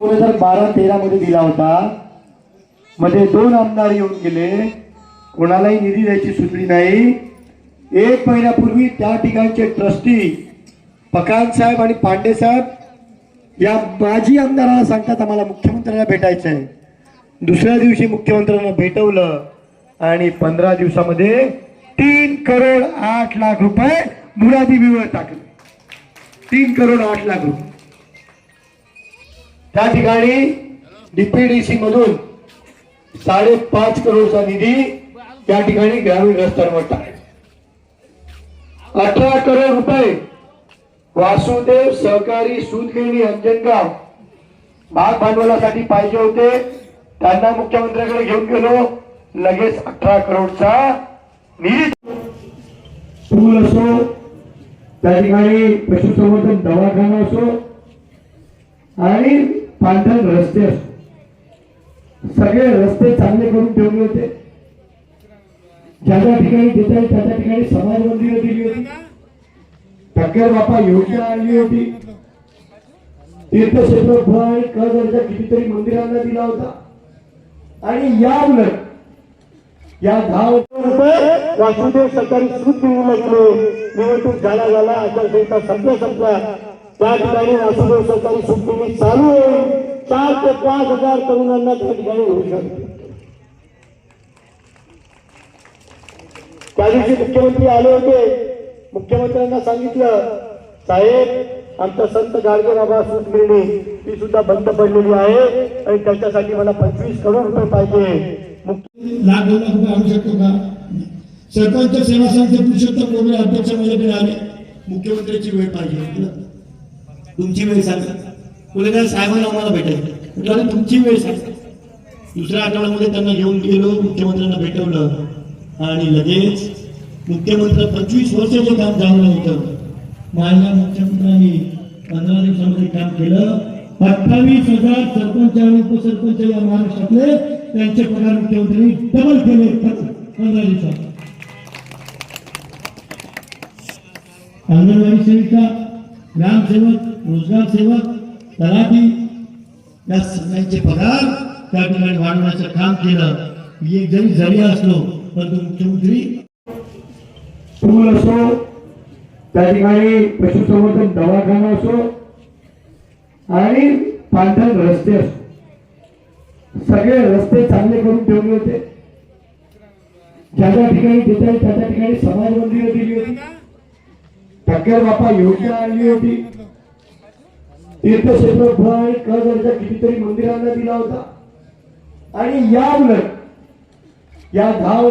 दोन हजार बारा तेरा मध्ये दिला होता. मध्ये दोन आमदार येऊन गेले. कोणालाही निधी द्यायची सुचली नाही. एक महिन्यापूर्वी त्या ठिकाणचे ट्रस्टी पकान साहेब आणि पांडे साहेब या माजी आमदाराला सांगतात आम्हाला मुख्यमंत्र्यांना भेटायचं आहे दुसऱ्या दिवशी मुख्यमंत्र्यांना भेटवलं आणि पंधरा दिवसामध्ये तीन करोड आठ लाख रुपये मुरादी विवळ टाकले. तीन करोड आठ लाख रुपये. त्या ठिकाणी डीपीडीसी मधून साडेपाच करोडचा निधी त्या ठिकाणी ग्रामीण रस्त्यांवर टाकला अठरा करोड रुपये वासुदेव सहकारी सूतगिरणी अंजनगाव भाग भांडवलासाठी पाहिजे होते. त्यांना मुख्यमंत्र्यांकडे घेऊन गेलो. लगेच अठरा करोडचा निधी पूल असो. त्या ठिकाणी पशुसंवर्धन दवाखाना असो. आणि पांढरे रस्ते सगळे रस्ते चांगले करून ठेवले होते. ज्या ज्या ठिकाणी देता येईल त्या त्या ठिकाणी समाज मंदिरं दिली होती. टक्कर बापा योजना आणली होती. तीर्थक्षेत्र फळ आणि कितीतरी मंदिरांना दिला होता. आणि या उलट या दहा रुपये वासुदेव सरकारी सूट मिळू गेले निवडणूक झाला झाला आचारसंहिता संपल्या संपल्या. त्या ठिकाणी वासुदेव सरकारी सूट चालू आहे चार ते पाच हजार तरुणांना त्या ठिकाणी होऊ शकते. त्या दिवशी मुख्यमंत्री आले होते. मुख्यमंत्र्यांना सांगितलं साहेब आमचा संत गाडगे बाबा सुतगिरणी ती सुद्धा बंद पडलेली आहे आणि त्याच्यासाठी मला पंचवीस करोड रुपये पाहिजे. लाख दोन लाख रुपये आणू शकतो का? सरपंच सेवा संघ पुरुषोत्तम डोंगरे अध्यक्ष माझ्याकडे आले. मुख्यमंत्र्यांची वेळ पाहिजे. तुमची वेळ सांगा. कुलेदार साहेबांना आम्हाला भेटायचं. म्हटलं तुमची वेळ सांगा दुसऱ्या आठवड्यामध्ये त्यांना घेऊन गेलो मुख्यमंत्र्यांना भेटवलं. आणि लगेच मुख्यमंत्री पंचवीस वर्षाचं काम झालं होतं. माझ्या मुख्यमंत्र्यांनी पंधरा दिवसामध्ये काम केलं. अठ्ठावीस हजार सरपंच आणि उपसरपंच या महाराष्ट्रातले त्यांचे पगार मुख्यमंत्र्यांनी डबल केले पंधरा दिवसात. अंगणवाडी सेविका ग्रामसेवक रोजगार सेवक तलाठी या सगळ्यांचे पगार त्या ठिकाणी वाढवण्याचं काम केलं. एक जरी जरी असलो परंतु मुख्यमंत्री पूल असो त्या ठिकाणी पशुसंवर्धन दवाखाना असो आणि पांढर रस्ते असो. सगळे रस्ते चांगले करून ठेवले होते. ज्या ज्या ठिकाणी देता येईल त्या त्या ठिकाणी समाज मंदिरं दिली होती. टक्कर बापा योजना आणली होती. तीर्थक्षेत्र फळ आणि कितीतरी मंदिरांना दिला होता. आणि या उलट या धाव